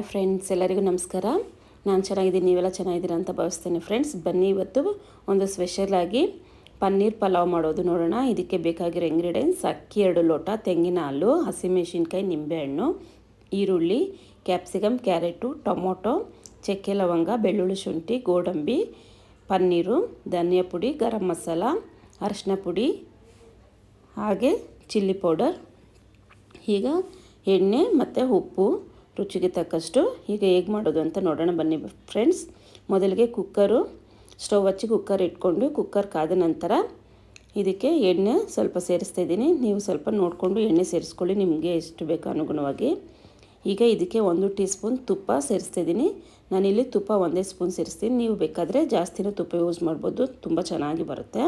Hi friends, ಎಲ್ಲರಿಗೂ ನಮಸ್ಕಾರ. ನಾನು ಚೆನ್ನಾಗಿದ್ದೀನಿ, ನೀವೆಲ್ಲ ಚೆನ್ನಾಗಿದ್ದೀರಾ ಅಂತ ಭಾವಿಸ್ತೇನೆ ಫ್ರೆಂಡ್ಸ್. ಬನ್ನಿ ಇವತ್ತು ಒಂದು ಸ್ಪೆಷಲಾಗಿ ಪನ್ನೀರ್ ಪಲಾವ್ ಮಾಡೋದು ನೋಡೋಣ. ಇದಕ್ಕೆ ಬೇಕಾಗಿರೋ ಇಂಗ್ರೀಡಿಯೆಂಟ್ಸ್ ಅಕ್ಕಿ, ಎರಡು ಲೋಟ, ತೆಂಗಿನ ಹಾಲು ಹಸಿಮೆಣಸಿನ್ಕಾಯಿ ನಿಂಬೆಹಣ್ಣು ಈರುಳ್ಳಿ ಕ್ಯಾಪ್ಸಿಕಮ್ ಕ್ಯಾರೆಟು ಟೊಮೊಟೊ, ಚಕ್ಕೆ ಲವಂಗ, ಬೆಳ್ಳುಳ್ಳಿ ಶುಂಠಿ, ಗೋಡಂಬಿ, ಪನ್ನೀರು, ಧನಿಯಾ ಪುಡಿ, ಗರಂ ಮಸಾಲ ಅರಿಶಿನ ಪುಡಿ, ಹಾಗೆ ಚಿಲ್ಲಿ ಪೌಡರ್ ಈಗ ಎಣ್ಣೆ ಮತ್ತು ಉಪ್ಪು. ರುಚಿಗೆ ತಕ್ಕಷ್ಟು ಈಗ ಹೇಗೆ ಮಾಡೋದು ಅಂತ ನೋಡೋಣ ಬನ್ನಿ ಫ್ರೆಂಡ್ಸ್ ಮೊದಲಿಗೆ ಕುಕ್ಕರು ಸ್ಟವ್ ಹಚ್ಚಿ ಕುಕ್ಕರ್ ಇಟ್ಕೊಂಡು ಕುಕ್ಕರ್ ಕಾದ ನಂತರ ಇದಕ್ಕೆ ಎಣ್ಣೆ ಸ್ವಲ್ಪ ಸೇರಿಸ್ತಾ ಇದ್ದೀನಿ. ನೀವು ಸ್ವಲ್ಪ ನೋಡಿಕೊಂಡು ಎಣ್ಣೆ ಸೇರಿಸ್ಕೊಳ್ಳಿ, ನಿಮಗೆ ಎಷ್ಟು ಬೇಕು ಅನುಗುಣವಾಗಿ. ಈಗ ಇದಕ್ಕೆ ಒಂದು ಟೀ ಸ್ಪೂನ್ ತುಪ್ಪ ಸೇರಿಸ್ತಾ ಇದ್ದೀನಿ. ನಾನಿಲ್ಲಿ ತುಪ್ಪ ಒಂದೇ ಸ್ಪೂನ್ ಸೇರಿಸ್ತೀನಿ. ನೀವು ಬೇಕಾದರೆ ಜಾಸ್ತಿನೂ ತುಪ್ಪ ಯೂಸ್ ಮಾಡ್ಬೋದು, ತುಂಬ ಚೆನ್ನಾಗಿ ಬರುತ್ತೆ.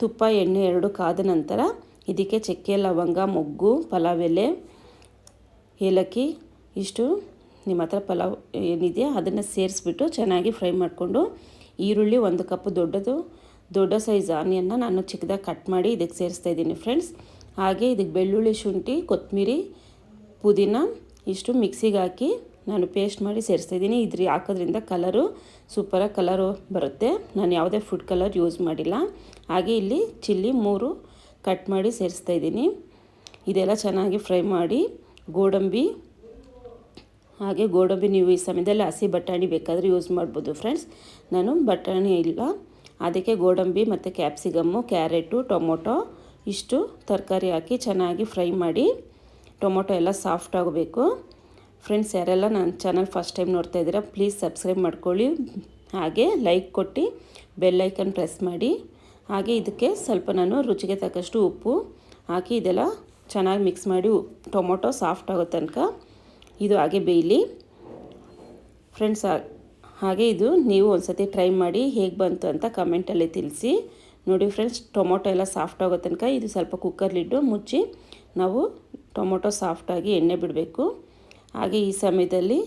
ತುಪ್ಪ, ಎಣ್ಣೆ ಎರಡು ಕಾದ ನಂತರ ಇದಕ್ಕೆ ಚಕ್ಕೆ, ಲವಂಗ, ಮೊಗ್ಗು, ಪಲಾವ್ ಎಲೆ, ಏಲಕ್ಕಿ ಇಷ್ಟು ನಿಮ್ಮ ಹತ್ರ ಪಲಾವ್ ಏನಿದೆಯಾ ಅದನ್ನು ಸೇರಿಸ್ಬಿಟ್ಟು ಚೆನ್ನಾಗಿ ಫ್ರೈ ಮಾಡಿಕೊಂಡು ಈರುಳ್ಳಿ ಒಂದು ಕಪ್ ದೊಡ್ಡದು, ದೊಡ್ಡ ಸೈಜ್ ಆನಿಯನ್ನ ನಾನು ಚಿಕ್ಕದಾಗಿ ಕಟ್ ಮಾಡಿ ಇದಕ್ಕೆ ಸೇರಿಸ್ತಾ ಇದ್ದೀನಿ ಫ್ರೆಂಡ್ಸ್. ಹಾಗೆ ಇದಕ್ಕೆ ಬೆಳ್ಳುಳ್ಳಿ, ಶುಂಠಿ, ಕೊತ್ತಂಬರಿ, ಪುದೀನ ಇಷ್ಟು ಮಿಕ್ಸಿಗೆ ಹಾಕಿ ನಾನು ಪೇಸ್ಟ್ ಮಾಡಿ ಸೇರಿಸ್ತಾ ಇದ್ದೀನಿ. ಇದ್ರ ಹಾಕೋದ್ರಿಂದ ಕಲರು ಸೂಪರಾಗಿ ಕಲರು ಬರುತ್ತೆ. ನಾನು ಯಾವುದೇ ಫುಡ್ ಕಲರ್ ಯೂಸ್ ಮಾಡಿಲ್ಲ. ಹಾಗೆ ಇಲ್ಲಿ ಚಿಲ್ಲಿ ಮೂರು ಕಟ್ ಮಾಡಿ ಸೇರಿಸ್ತಾ ಇದ್ದೀನಿ. ಇದೆಲ್ಲ ಚೆನ್ನಾಗಿ ಫ್ರೈ ಮಾಡಿ, ಗೋಡಂಬಿ ಹಾಗೆ ಗೋಡಂಬಿ ನೀವು ಈ ಸಮಯದಲ್ಲಿ ಹಸಿ ಬಟಾಣಿ ಬೇಕಾದರೆ ಯೂಸ್ ಮಾಡ್ಬೋದು ಫ್ರೆಂಡ್ಸ್ ನಾನು ಬಟಾಣಿ ಇಲ್ಲ. ಅದಕ್ಕೆ ಗೋಡಂಬಿ ಮತ್ತು ಕ್ಯಾಪ್ಸಿಕಮ್ಮು ಕ್ಯಾರೆಟು ಟೊಮೊಟೊ ಇಷ್ಟು ತರಕಾರಿ ಹಾಕಿ ಚೆನ್ನಾಗಿ ಫ್ರೈ ಮಾಡಿ ಟೊಮೊಟೊ ಎಲ್ಲ ಸಾಫ್ಟ್ ಆಗಬೇಕು. ಫ್ರೆಂಡ್ಸ್ ಯಾರೆಲ್ಲ ನನ್ನ ಚಾನಲ್ ಫಸ್ಟ್ ಟೈಮ್ ನೋಡ್ತಾ ಇದ್ದೀರಾ ಪ್ಲೀಸ್ ಸಬ್ಸ್ಕ್ರೈಬ್ ಮಾಡ್ಕೊಳ್ಳಿ. ಹಾಗೆ ಲೈಕ್ ಕೊಟ್ಟು ಬೆಲ್ ಐಕನ್ ಪ್ರೆಸ್ ಮಾಡಿ. ಹಾಗೆ ಇದಕ್ಕೆ ಸ್ವಲ್ಪ ನಾನು ರುಚಿಗೆ ತಕ್ಕಷ್ಟು ಉಪ್ಪು ಹಾಕಿ ಇದೆಲ್ಲ ಚೆನ್ನಾಗಿ ಮಿಕ್ಸ್ ಮಾಡಿ ಟೊಮೊಟೊ ಸಾಫ್ಟ್ ಆಗೋ ತನಕ ಇದು ಹಾಗೆ ಬೇಯಲಿ. ಫ್ರೆಂಡ್ಸ್ ಹಾಗೆ ಇದು ನೀವು ಒಂದು ಸತಿ ಟ್ರೈ ಮಾಡಿ ಹೇಗೆ ಬಂತು ಅಂತ ಕಮೆಂಟಲ್ಲಿ ತಿಳಿಸಿ. ನೋಡಿ ಫ್ರೆಂಡ್ಸ್ ಟೊಮೊಟೊ ಎಲ್ಲ ಸಾಫ್ಟ್ ಆಗೋ ತನಕ ಇದು ಸ್ವಲ್ಪ ಕುಕ್ಕರ್ಲಿಟ್ಟು ಮುಚ್ಚಿ ನಾವು ಟೊಮೊಟೊ ಸಾಫ್ಟಾಗಿ ಎಣ್ಣೆ ಬಿಡಬೇಕು. ಹಾಗೆ ಈ ಸಮಯದಲ್ಲಿ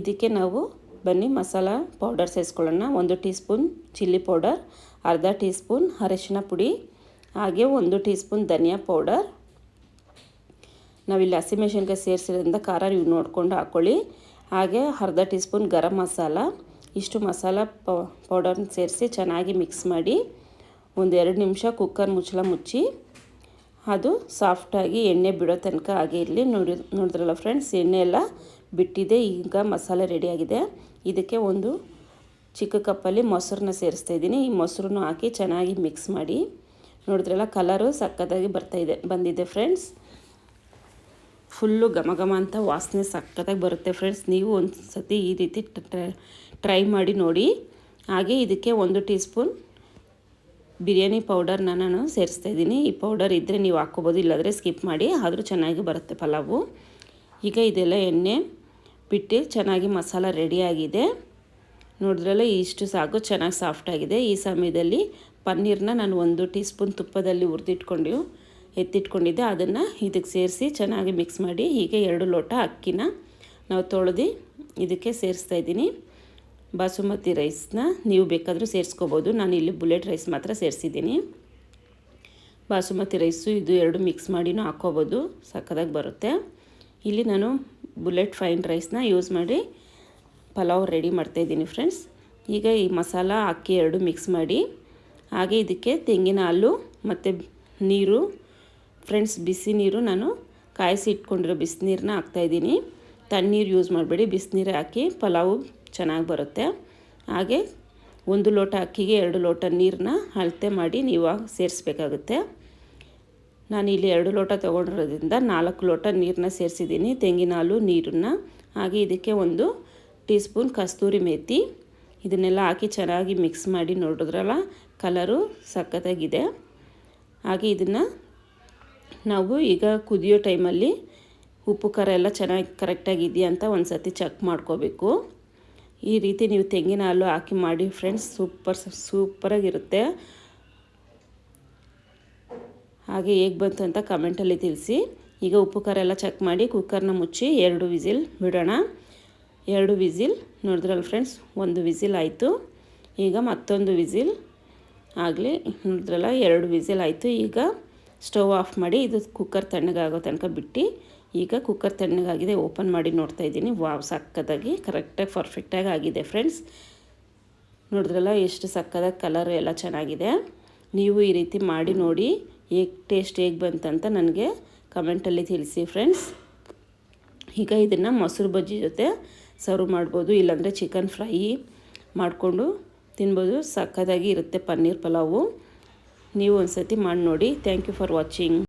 ಇದಕ್ಕೆ ನಾವು ಬನ್ನಿ ಮಸಾಲ ಪೌಡರ್ ಸೇರಿಸ್ಕೊಳ್ಳೋಣ. ಒಂದು ಟೀ ಸ್ಪೂನ್ ಚಿಲ್ಲಿ ಪೌಡರ್ ಅರ್ಧ ಟೀ ಸ್ಪೂನ್ ಅರಿಶಿನ ಪುಡಿ, ಹಾಗೆ ಒಂದು ಟೀ ಸ್ಪೂನ್ ಧನಿಯಾ ಪೌಡರ್ ನಾವಿಲ್ಲಿ ಹಸಿಮೆಣ್ಸಿನ್ಕಾಯಿ ಸೇರಿಸಿರೋದ್ರಿಂದ ಖಾರ ನೀವು ನೋಡಿಕೊಂಡು ಹಾಕ್ಕೊಳ್ಳಿ. ಹಾಗೆ ಅರ್ಧ ಟೀ ಸ್ಪೂನ್ ಗರಂ ಮಸಾಲ, ಇಷ್ಟು ಮಸಾಲ ಪೌಡರ್ನ ಸೇರಿಸಿ ಚೆನ್ನಾಗಿ ಮಿಕ್ಸ್ ಮಾಡಿ ಒಂದೆರಡು ನಿಮಿಷ ಕುಕ್ಕರ್ ಮುಚ್ಚಳ ಮುಚ್ಚಿ, ಅದು ಸಾಫ್ಟಾಗಿ ಎಣ್ಣೆ ಬಿಡೋ ತನಕ ಹಾಗೆ ಇರಲಿ. ನೋಡಿ, ನೋಡಿದ್ರಲ್ಲ ಫ್ರೆಂಡ್ಸ್, ಎಣ್ಣೆ ಎಲ್ಲ ಬಿಟ್ಟಿದೆ, ಈಗ ಮಸಾಲೆ ರೆಡಿಯಾಗಿದೆ ಇದಕ್ಕೆ ಒಂದು ಚಿಕ್ಕ ಕಪ್ಪಲ್ಲಿ ಮೊಸರನ್ನ ಸೇರಿಸ್ತಾ ಇದ್ದೀನಿ. ಈ ಮೊಸರನ್ನು ಹಾಕಿ ಚೆನ್ನಾಗಿ ಮಿಕ್ಸ್ ಮಾಡಿ. ನೋಡಿದ್ರಲ್ಲ ಕಲರು ಸಕ್ಕತ್ತಾಗಿ ಬರ್ತಾಯಿದೆ ಬಂದಿದೆ ಫ್ರೆಂಡ್ಸ್. ಫುಲ್ಲು ಘಮ ಘಮ ಅಂತ ವಾಸನೆ ಸಕ್ಕತ್ತಾಗಿ ಬರುತ್ತೆ ಫ್ರೆಂಡ್ಸ್ ನೀವು ಒಂದು ಸತಿ ಈ ರೀತಿ ಟ್ರೈ ಮಾಡಿ ನೋಡಿ. ಹಾಗೆ ಇದಕ್ಕೆ ಒಂದು ಟೀ ಸ್ಪೂನ್ ಬಿರಿಯಾನಿ ಪೌಡರ್ನ ನಾನು ಸೇರಿಸ್ತಾ ಇದ್ದೀನಿ. ಈ ಪೌಡರ್ ಇದ್ದರೆ ನೀವು ಹಾಕ್ಕೋಬೋದು, ಇಲ್ಲಾಂದರೆ ಸ್ಕಿಪ್ ಮಾಡಿ, ಆದರೂ ಚೆನ್ನಾಗಿ ಬರುತ್ತೆ ಪಲಾವು. ಈಗ ಇದೆಲ್ಲ ಎಣ್ಣೆ ಬಿಟ್ಟು ಚೆನ್ನಾಗಿ ಮಸಾಲ ರೆಡಿಯಾಗಿದೆ ನೋಡಿದ್ರಲ್ಲ, ಇಷ್ಟು ಸಾಕು, ಚೆನ್ನಾಗಿ ಸಾಫ್ಟಾಗಿದೆ ಈ ಸಮಯದಲ್ಲಿ ಪನ್ನೀರನ್ನ ನಾನು ಒಂದು ಟೀ ಸ್ಪೂನ್ ತುಪ್ಪದಲ್ಲಿ ಹುರಿದಿಟ್ಕೊಂಡು ಎತ್ತಿಟ್ಕೊಂಡಿದ್ದೆ, ಅದನ್ನು ಇದಕ್ಕೆ ಸೇರಿಸಿ ಚೆನ್ನಾಗಿ ಮಿಕ್ಸ್ ಮಾಡಿ, ಹೀಗೆ ಎರಡು ಲೋಟ ಅಕ್ಕಿನ ನಾವು ತೊಳೆದು ಇದಕ್ಕೆ ಸೇರಿಸ್ತಾ ಇದ್ದೀನಿ. ಬಾಸುಮತಿ ರೈಸ್ನ ನೀವು ಬೇಕಾದರೂ ಸೇರಿಸ್ಕೋಬೋದು. ನಾನು ಇಲ್ಲಿ ಬುಲೆಟ್ ರೈಸ್ ಮಾತ್ರ ಸೇರಿಸಿದ್ದೀನಿ. ಬಾಸುಮತಿ ರೈಸು ಇದು ಎರಡು ಮಿಕ್ಸ್ ಮಾಡಿನೂ ಹಾಕ್ಕೋಬೋದು, ಸಕ್ಕದಾಗಿ ಬರುತ್ತೆ. ಇಲ್ಲಿ ನಾನು ಬುಲೆಟ್ ಫೈನ್ ರೈಸ್ನ ಯೂಸ್ ಮಾಡಿ ಪಲಾವ್ ರೆಡಿ ಮಾಡ್ತಾಯಿದ್ದೀನಿ ಫ್ರೆಂಡ್ಸ್ ಈಗ ಈ ಮಸಾಲ, ಅಕ್ಕಿ ಎರಡು ಮಿಕ್ಸ್ ಮಾಡಿ, ಹಾಗೆ ಇದಕ್ಕೆ ತೆಂಗಿನ ಹಾಲು ಮತ್ತು ನೀರು ಫ್ರೆಂಡ್ಸ್, ಬಿಸಿ ನೀರು ನಾನು ಕಾಯಿಸಿ ಇಟ್ಕೊಂಡಿರೋ ಬಿಸಿನೀರನ್ನ ಹಾಕ್ತಾಯಿದ್ದೀನಿ ತಣ್ಣೀರು ಯೂಸ್ ಮಾಡಬೇಡಿ. ಬಿಸಿನೀರು ಹಾಕಿ ಪಲಾವು ಚೆನ್ನಾಗಿ ಬರುತ್ತೆ. ಹಾಗೆ ಒಂದು ಲೋಟ ಅಕ್ಕಿಗೆ ಎರಡು ಲೋಟ ನೀರನ್ನ ಅಳತೆ ಮಾಡಿ ನೀವು ಸೇರಿಸ್ಬೇಕಾಗುತ್ತೆ. ನಾನು ಇಲ್ಲಿ ಎರಡು ಲೋಟ ತೊಗೊಂಡಿರೋದ್ರಿಂದ ನಾಲ್ಕು ಲೋಟ ನೀರನ್ನ ಸೇರಿಸಿದ್ದೀನಿ. ತೆಂಗಿನ ಹಾಲು, ನೀರನ್ನು. ಹಾಗೆ ಇದಕ್ಕೆ ಒಂದು ಟೀ ಸ್ಪೂನ್ ಕಸ್ತೂರಿ ಮೇಥಿ ಇದನ್ನೆಲ್ಲ ಹಾಕಿ ಚೆನ್ನಾಗಿ ಮಿಕ್ಸ್ ಮಾಡಿ ನೋಡಿದ್ರಲ್ಲ ಕಲರು ಸಖತ್ತಾಗಿದೆ ಹಾಗೆ ಇದನ್ನು ನಾವು ಈಗ ಕುದಿಯೋ ಟೈಮಲ್ಲಿ ಉಪ್ಪು, ಖಾರ ಎಲ್ಲ ಚೆನ್ನಾಗಿ ಕರೆಕ್ಟಾಗಿದೆಯಾ ಅಂತ ಒಂದು ಸತಿ ಚೆಕ್ ಮಾಡ್ಕೋಬೇಕು. ಈ ರೀತಿ ನೀವು ತೆಂಗಿನ ಹಾಲು ಹಾಕಿ ಮಾಡಿ ಫ್ರೆಂಡ್ಸ್ ಸೂಪರ್ ಸೂಪರಾಗಿರುತ್ತೆ ಹಾಗೆ ಹೇಗೆ ಬಂತು ಅಂತ ಕಮೆಂಟಲ್ಲಿ ತಿಳಿಸಿ. ಈಗ ಉಪ್ಪು, ಖಾರ ಎಲ್ಲ ಚೆಕ್ ಮಾಡಿ ಕುಕ್ಕರ್ನ ಮುಚ್ಚಿ ಎರಡು ವಿಸಿಲ್ ಬಿಡೋಣ. ಎರಡು ವಿಸಿಲ್, ನೋಡಿದ್ರಲ್ಲ ಫ್ರೆಂಡ್ಸ್ ಒಂದು ವಿಸಿಲ್ ಆಯಿತು. ಈಗ ಮತ್ತೊಂದು ವಿಸಿಲ್ ಆಗಲಿ, ನೋಡಿದ್ರಲ್ಲ, ಎರಡು ವಿಸಿಲ್ ಆಯಿತು. ಈಗ ಸ್ಟವ್ ಆಫ್ ಮಾಡಿ ಇದು ಕುಕ್ಕರ್ ತಣ್ಣಗಾಗೋ ತನಕ ಬಿಟ್ಟು ಈಗ ಕುಕ್ಕರ್ ತಣ್ಣಗಾಗಿದೆ ಓಪನ್ ಮಾಡಿ ನೋಡ್ತಾ ಇದ್ದೀನಿ. ವಾವ್, ಸಕ್ಕದಾಗಿ ಕರೆಕ್ಟಾಗಿ ಪರ್ಫೆಕ್ಟಾಗಿ ಆಗಿದೆ ಫ್ರೆಂಡ್ಸ್ ನೋಡಿದ್ರಲ್ಲ ಎಷ್ಟು ಸಕ್ಕದಾಗಿ ಕಲರ್ ಎಲ್ಲ ಚೆನ್ನಾಗಿದೆ. ನೀವು ಈ ರೀತಿ ಮಾಡಿ ನೋಡಿ ಹೇಗೆ ಟೇಸ್ಟ್ ಹೇಗೆ ಬಂತಂತ ನನಗೆ ಕಮೆಂಟಲ್ಲಿ ತಿಳಿಸಿ ಫ್ರೆಂಡ್ಸ್ ಈಗ ಇದನ್ನು ಮೊಸರು ಬಜ್ಜಿ ಜೊತೆ ಸರ್ವ್ ಮಾಡ್ಬೋದು, ಇಲ್ಲಾಂದರೆ ಚಿಕನ್ ಫ್ರೈ ಮಾಡಿಕೊಂಡು ತಿನ್ಬೋದು. ಸಕ್ಕದಾಗಿ ಇರುತ್ತೆ ಪನ್ನೀರ್ ಪಲಾವು. ನೀವು ಒಂದು ಸತಿ ಮಾಡಿ ನೋಡಿ. Thank you for watching